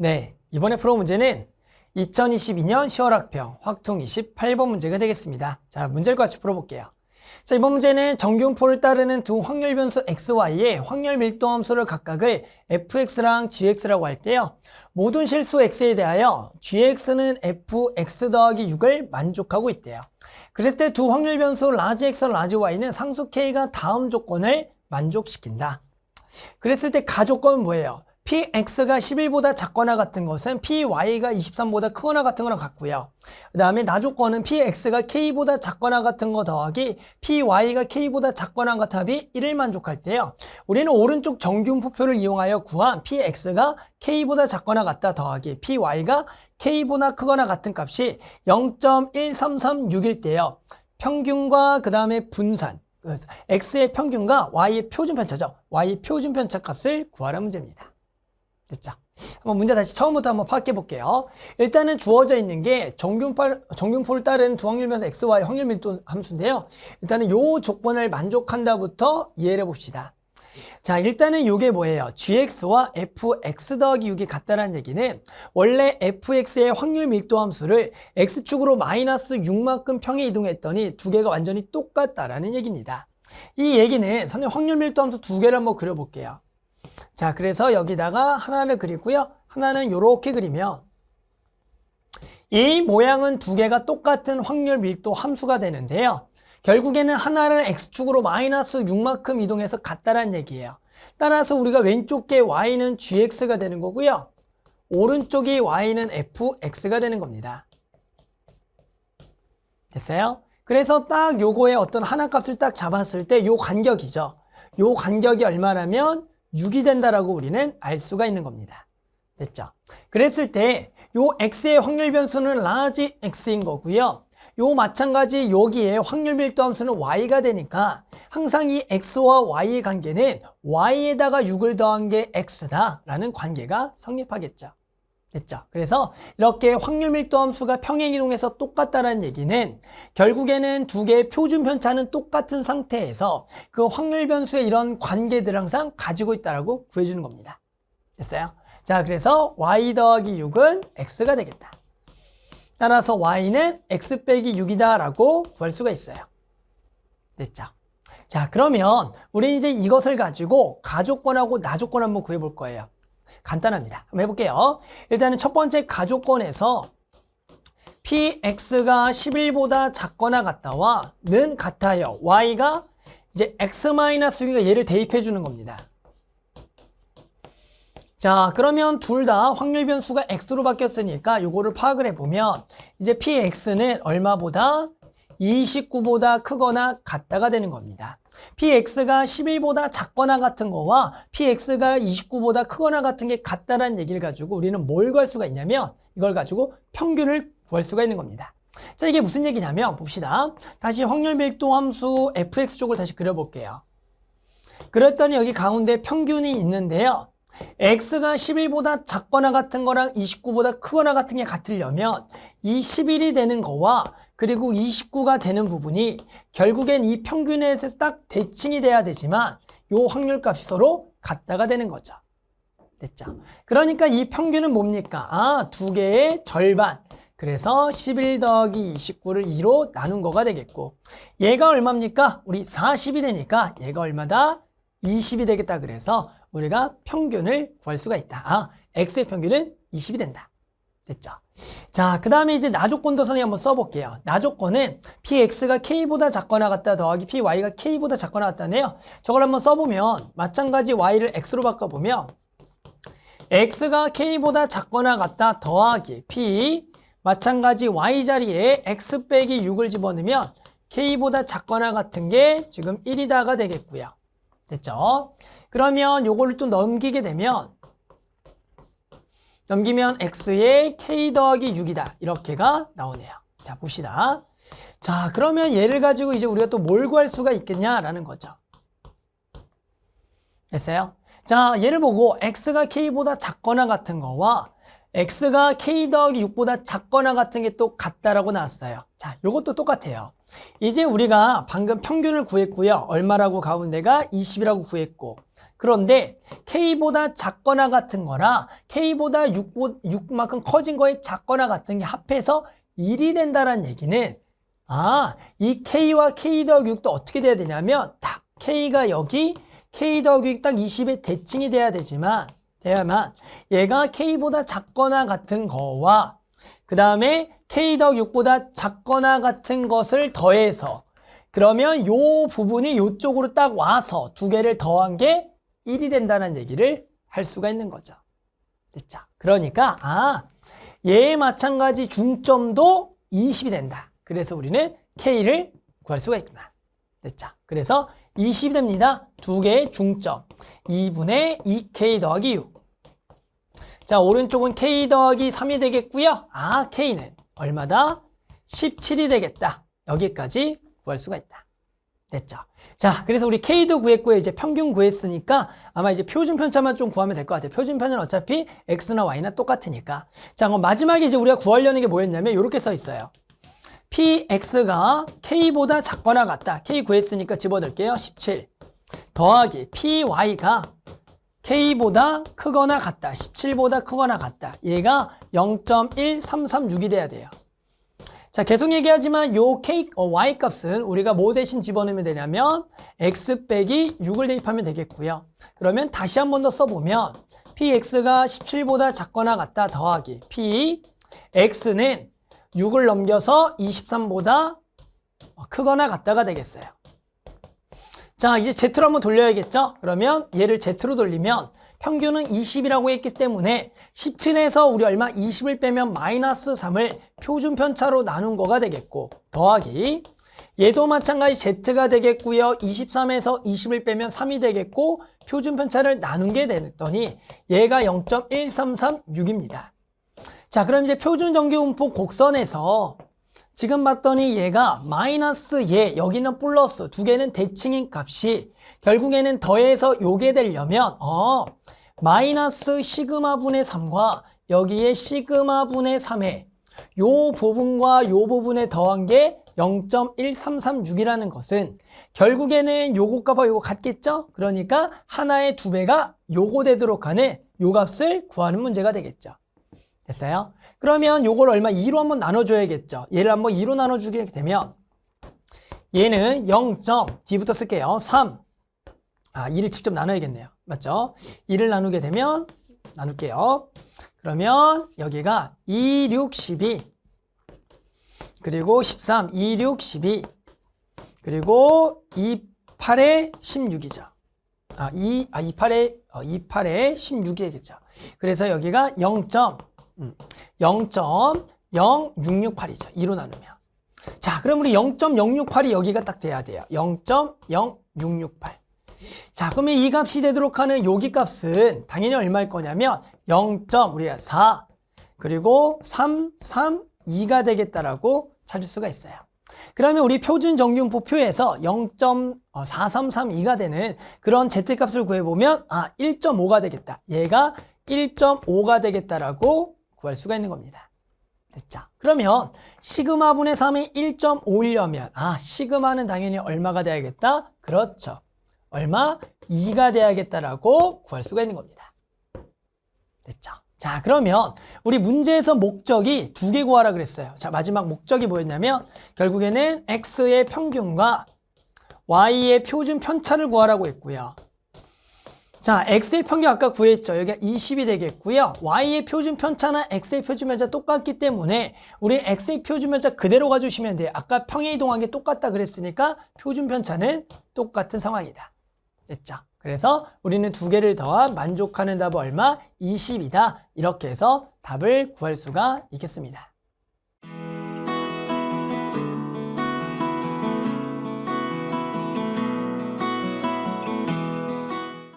네, 이번에 풀어 문제는 2022년 10월 학평 확통 28번 문제가 되겠습니다. 자, 문제를 같이 풀어볼게요. 자, 이번 문제는 정균포를 따르는 두 확률 변수 xy의 확률 밀도 함수를 각각을 fx랑 gx라고 할 때요. 모든 실수 x에 대하여 gx는 fx 더하기 6을 만족하고 있대요. 그랬을 때 두 확률 변수 라지 x, 라지 y는 상수 k가 다음 조건을 만족시킨다. 그랬을 때 가조건은 뭐예요? Px가 11보다 작거나 같은 것은 py가 23보다 크거나 같은 거랑 같고요. 그 다음에 나조건은 px가 k보다 작거나 같은 거 더하기 py가 k보다 작거나 같은 합이 1을 만족할 때요. 우리는 오른쪽 정균포표를 이용하여 구한 px가 k보다 작거나 같다 더하기 py가 k보다 크거나 같은 값이 0.1336일 때요. 평균과 그 다음에 분산 x의 평균과 y의 표준 편차죠. y의 표준 편차 값을 구하라 문제입니다. 됐죠? 한번 문제 다시 처음부터 한번 파악해 볼게요. 일단은 주어져 있는 게 정균포, 정균포를 따른 두 확률면서 x, y 확률 밀도 함수인데요. 일단은 요 조건을 만족한다부터 이해를 해봅시다. 자, 일단은 요게 뭐예요? gx와 fx 더하기 6이 같다는 얘기는 원래 fx의 확률 밀도 함수를 x축으로 마이너스 6만큼 평에 이동했더니 두 개가 완전히 똑같다라는 얘기입니다. 이 얘기는 선생님 확률 밀도 함수 두 개를 한번 그려볼게요. 자, 그래서 여기다가 하나를 그리고요. 하나는 이렇게 그리면 이 모양은 두 개가 똑같은 확률 밀도 함수가 되는데요. 결국에는 하나를 x축으로 마이너스 6만큼 이동해서 같다란 얘기예요. 따라서 우리가 왼쪽에 y는 gx가 되는 거고요. 오른쪽이 y는 fx가 되는 겁니다. 됐어요? 그래서 딱 요거의 어떤 하나 값을 딱 잡았을 때 요 간격이죠. 요 간격이 얼마라면 6이 된다라고 우리는 알 수가 있는 겁니다. 됐죠? 그랬을 때 요 x의 확률 변수는 라지 x인 거고요. 요 마찬가지 여기에 확률 밀도 함수는 y가 되니까 항상 이 x와 y의 관계는 y에다가 6을 더한 게 x다라는 관계가 성립하겠죠. 됐죠? 그래서 이렇게 확률 밀도 함수가 평행 이동해서 똑같다는 얘기는 결국에는 두 개의 표준 편차는 똑같은 상태에서 그 확률 변수의 이런 관계들을 항상 가지고 있다라고 구해주는 겁니다. 됐어요? 자, 그래서 y 더하기 6은 x가 되겠다. 따라서 y는 x 빼기 6이다라고 구할 수가 있어요. 됐죠? 자, 그러면 우리 이제 이것을 가지고 가조건하고 나조건 한번 구해볼 거예요. 간단합니다. 한번 해볼게요. 일단은 첫 번째 가조건에서 px가 11보다 작거나 같다와 는 같아요. y가 이제 x-6가 얘를 대입해 주는 겁니다. 자, 그러면 둘 다 확률 변수가 x로 바뀌었으니까 요거를 파악을 해보면 이제 px는 얼마보다 29보다 크거나 같다가 되는 겁니다. px가 11보다 작거나 같은 거와 px가 29보다 크거나 같은 게 같다라는 얘기를 가지고 우리는 뭘 구할 수가 있냐면 이걸 가지고 평균을 구할 수가 있는 겁니다. 자, 이게 무슨 얘기냐면 봅시다. 다시 확률 밀도 함수 fx 쪽을 다시 그려볼게요. 그랬더니 여기 가운데 평균이 있는데요. X가 11보다 작거나 같은 거랑 29보다 크거나 같은 게 같으려면 이 11이 되는 거와 그리고 29가 되는 부분이 결국엔 이 평균에서 딱 대칭이 돼야 되지만 요 확률 값이 서로 같다가 되는 거죠. 됐죠? 그러니까 이 평균은 뭡니까? 아, 두 개의 절반. 그래서 11 더하기 29를 2로 나눈 거가 되겠고 얘가 얼마입니까? 우리 40이 되니까 얘가 얼마다? 20이 되겠다 그래서 우리가 평균을 구할 수가 있다. 아, x의 평균은 20이 된다. 됐죠? 자, 그 다음에 이제 나조건도 선생님 한번 써볼게요. 나조건은 px가 k보다 작거나 같다 더하기 py가 k보다 작거나 같다네요. 저걸 한번 써보면 마찬가지 y를 x로 바꿔보면 x가 k보다 작거나 같다 더하기 p 마찬가지 y 자리에 x 빼기 6을 집어넣으면 k보다 작거나 같은 게 지금 1이다가 되겠고요. 됐죠? 그러면 요거를 또 넘기게 되면 넘기면 x의 k 더하기 6이다. 이렇게가 나오네요. 자, 봅시다. 자, 그러면 얘를 가지고 이제 우리가 또 뭘 구할 수가 있겠냐라는 거죠. 됐어요? 자, 얘를 보고 x가 k보다 작거나 같은 거와 x가 k 더하기 6보다 작거나 같은 게 또 같다라고 나왔어요. 자, 요것도 똑같아요. 이제 우리가 방금 평균을 구했고요. 얼마라고 가운데가 20이라고 구했고 그런데 K보다 작거나 같은 거나 K보다 6보, 6만큼 커진 거에 작거나 같은 게 합해서 1이 된다는 얘기는 아, 이 K와 K 더하기 6도 어떻게 돼야 되냐면 딱 K가 여기 K 더하기 6딱 20의 대칭이 돼야 되지만 돼야만 얘가 K보다 작거나 같은 거와 그 다음에 K 더하기 6보다 작거나 같은 것을 더해서 그러면 요 부분이 요쪽으로 딱 와서 두 개를 더한 게 1이 된다는 얘기를 할 수가 있는 거죠. 됐죠? 그러니까 아 얘에 마찬가지 중점도 20이 된다. 그래서 우리는 K를 구할 수가 있구나. 됐죠? 그래서 20이 됩니다. 두 개의 중점. 2분의 2K 더하기 6. 자, 오른쪽은 K 더하기 3이 되겠고요. 아, K는 얼마다? 17이 되겠다. 여기까지 구할 수가 있다. 됐죠? 자, 그래서 우리 K도 구했고요. 이제 평균 구했으니까 아마 이제 표준 편차만 좀 구하면 될 것 같아요. 표준 편은 어차피 X나 Y나 똑같으니까. 자, 그럼 마지막에 이제 우리가 구하려는 게 뭐였냐면 이렇게 써 있어요. PX가 K보다 작거나 같다. K 구했으니까 집어넣을게요. 17. 더하기 PY가 K보다 크거나 같다. 17보다 크거나 같다. 얘가 0.1336이 돼야 돼요. 자, 계속 얘기하지만 요 K, 어, Y 값은 우리가 뭐 대신 집어넣으면 되냐면 X 빼기 6을 대입하면 되겠고요. 그러면 다시 한 번 더 써보면 PX가 17보다 작거나 같다 더하기 P X는 6을 넘겨서 23보다 크거나 같다가 되겠어요. 자, 이제 Z로 한번 돌려야겠죠? 그러면 얘를 Z로 돌리면 평균은 20이라고 했기 때문에 17에서 우리 얼마 20을 빼면 마이너스 3을 표준 편차로 나눈 거가 되겠고 더하기 얘도 마찬가지 Z가 되겠고요. 23에서 20을 빼면 3이 되겠고 표준 편차를 나눈 게 됐더니 얘가 0.1336입니다. 자, 그럼 이제 표준 정규분포 곡선에서 지금 봤더니 얘가 마이너스 얘, 여기는 플러스, 두 개는 대칭인 값이 결국에는 더해서 요게 되려면 어, 마이너스 시그마 분의 3과 여기에 시그마 분의 3에 요 부분과 요 부분에 더한 게 0.1336이라는 것은 결국에는 요거 값과 요거 같겠죠? 그러니까 하나의 두 배가 요거 되도록 하는 요 값을 구하는 문제가 되겠죠. 됐어요? 그러면 요걸 얼마 2로 한번 나눠줘야겠죠. 얘를 한번 2로 나눠주게 되면 얘는 0. D부터 쓸게요. 3. 아, 2를 직접 나눠야겠네요. 맞죠? 2를 나누게 되면 나눌게요. 그러면 여기가 2, 6, 12 그리고 13, 2, 6, 12 그리고 2, 8에 16이죠. 아, 2, 아, 2, 8에, 어, 2, 8에 16이 되겠죠. 그래서 여기가 0. 음, 0.0668이죠. 2로 나누면. 자, 그럼 우리 0.068이 여기가 딱 돼야 돼요. 0.0668. 자, 그러면 이 값이 되도록 하는 여기 값은 당연히 얼마일 거냐면 0. 우리가 4 그리고 3, 3, 2가 되겠다라고 찾을 수가 있어요. 그러면 우리 표준 정규분포표에서 0.4332가 되는 그런 z값을 구해보면 아 1.5가 되겠다. 얘가 1.5가 되겠다라고 구할 수가 있는 겁니다. 됐죠? 그러면 시그마 분의 3이 1.5이려면 아 시그마는 당연히 얼마가 돼야겠다? 그렇죠. 얼마? 2가 돼야겠다라고 구할 수가 있는 겁니다. 됐죠? 자 그러면 우리 문제에서 목적이 두 개 구하라 그랬어요. 자 마지막 목적이 뭐였냐면 결국에는 x의 평균과 y의 표준 편차를 구하라고 했고요. 자, x의 평균 아까 구했죠. 여기가 20이 되겠고요. y의 표준 편차나 x의 표준 편차 똑같기 때문에 우리 x의 표준 편차 그대로 가주시면 돼요. 아까 평행 이동한 게 똑같다 그랬으니까 표준 편차는 똑같은 상황이다. 됐죠? 그래서 우리는 두 개를 더한 만족하는 답은 얼마? 20이다. 이렇게 해서 답을 구할 수가 있겠습니다.